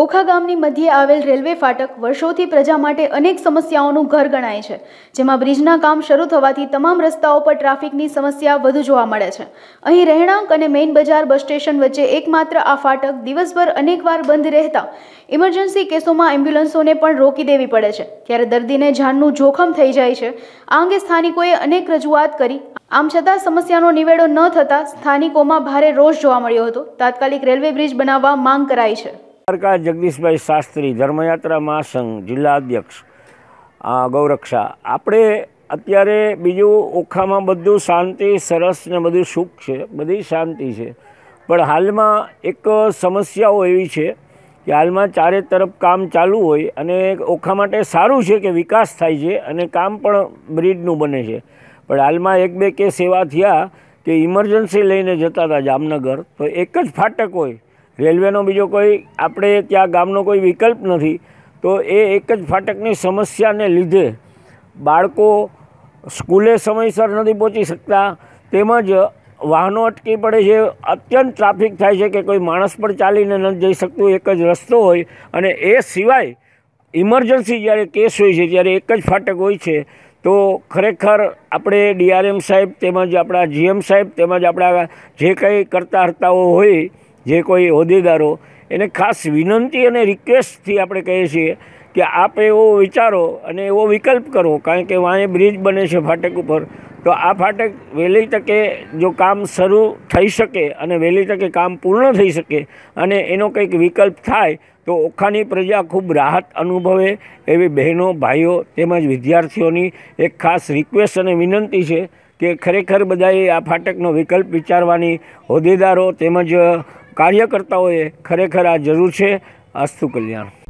ઓખા ગામની મધ્યે આવેલ રેલવે ફાટક વર્ષોથી પ્રજા માટે અનેક સમસ્યાઓનું ઘર ગણાય છે, જેમાં બ્રિજના કામ શરૂ થવાથી તમામ રસ્તાઓ પર ટ્રાફિકની સમસ્યા વધુ જોવા મળે છે. અહીં રહેણાંક અને મેઇન બજાર બસ સ્ટેશન વચ્ચે એકમાત્ર આ ફાટક દિવસભર અનેકવાર બંધ રહેતા ઇમરજન્સી કેસોમાં એમ્બ્યુલન્સોને પણ રોકી દેવી પડે છે. ત્યારે દર્દીને જાનનું જોખમ થઈ જાય છે. આ અંગે સ્થાનિકોએ અનેક રજૂઆત કરી. આમ છતાં સમસ્યાનો નિવેડો ન થતાં સ્થાનિકોમાં ભારે રોષ જોવા મળ્યો હતો. તાત્કાલિક રેલવે બ્રિજ બનાવવા માંગ કરાઈ છે. દ્વારકા જગદીશભાઈ શાસ્ત્રી ધર્મયાત્રા મહાસંઘ જિલ્લા અધ્યક્ષ. ગૌરક્ષા. આપણે અત્યારે બીજું ઓખામાં બધું શાંતિ, સરસ ને બધું સુખ છે, બધી શાંતિ છે. પણ હાલમાં એક સમસ્યાઓ એવી છે કે હાલમાં ચારે તરફ કામ ચાલુ હોય અને ઓખા માટે સારું છે કે વિકાસ થાય છે અને કામ પણ બ્રિડનું બને છે. પણ હાલમાં એક બે કેસ એવા થયા કે ઇમરજન્સી લઈને જતા હતા જામનગર, તો એક જ ફાટક હોય રેલવેનો બીજો કોઈ આપણે ત્યાં ગામનો કોઈ વિકલ્પ નથી, તો એ એક જ ફાટકની સમસ્યાને લીધે બાળકો સ્કૂલે સમયસર નથી પહોંચી શકતા. તેમજ વાહનો અટકી પડે છે. અત્યંત ટ્રાફિક થાય છે કે કોઈ માણસ પણ ચાલીને નથી જઈ શકતું, એક જ રસ્તો હોય. અને એ સિવાય ઇમરજન્સી જ્યારે કેસ હોય છે ત્યારે એક જ ફાટક હોય છે, તો ખરેખર આપણે ડીઆરએમ સાહેબ તેમજ આપણા જીએમ સાહેબ તેમજ આપણા જે કંઈ કરતા હર્તાઓ હોય જે કોઈ હોદ્દેદારો, એને ખાસ વિનંતી અને રિક્વેસ્ટથી આપણે કહીએ છીએ કે આપ એવો વિચારો અને એવો વિકલ્પ કરો, કારણ કે વાંહે બ્રિજ બને છે ફાટક ઉપર, તો આ ફાટક વહેલી તકે જો કામ શરૂ થઈ શકે અને વહેલી તકે કામ પૂર્ણ થઈ શકે અને એનો કંઈક વિકલ્પ થાય, તો ઓખાની પ્રજા ખૂબ રાહત અનુભવે એવી બહેનો, ભાઈઓ તેમજ વિદ્યાર્થીઓની એક ખાસ રિક્વેસ્ટ અને વિનંતી છે કે ખરેખર બધાએ આ ફાટકનો વિકલ્પ વિચારવાની હોદ્દેદારો તેમજ કાર્યકર્તાઓએ ખરેખર આ જરૂર છે. અસ્તુ કલ્યાણ.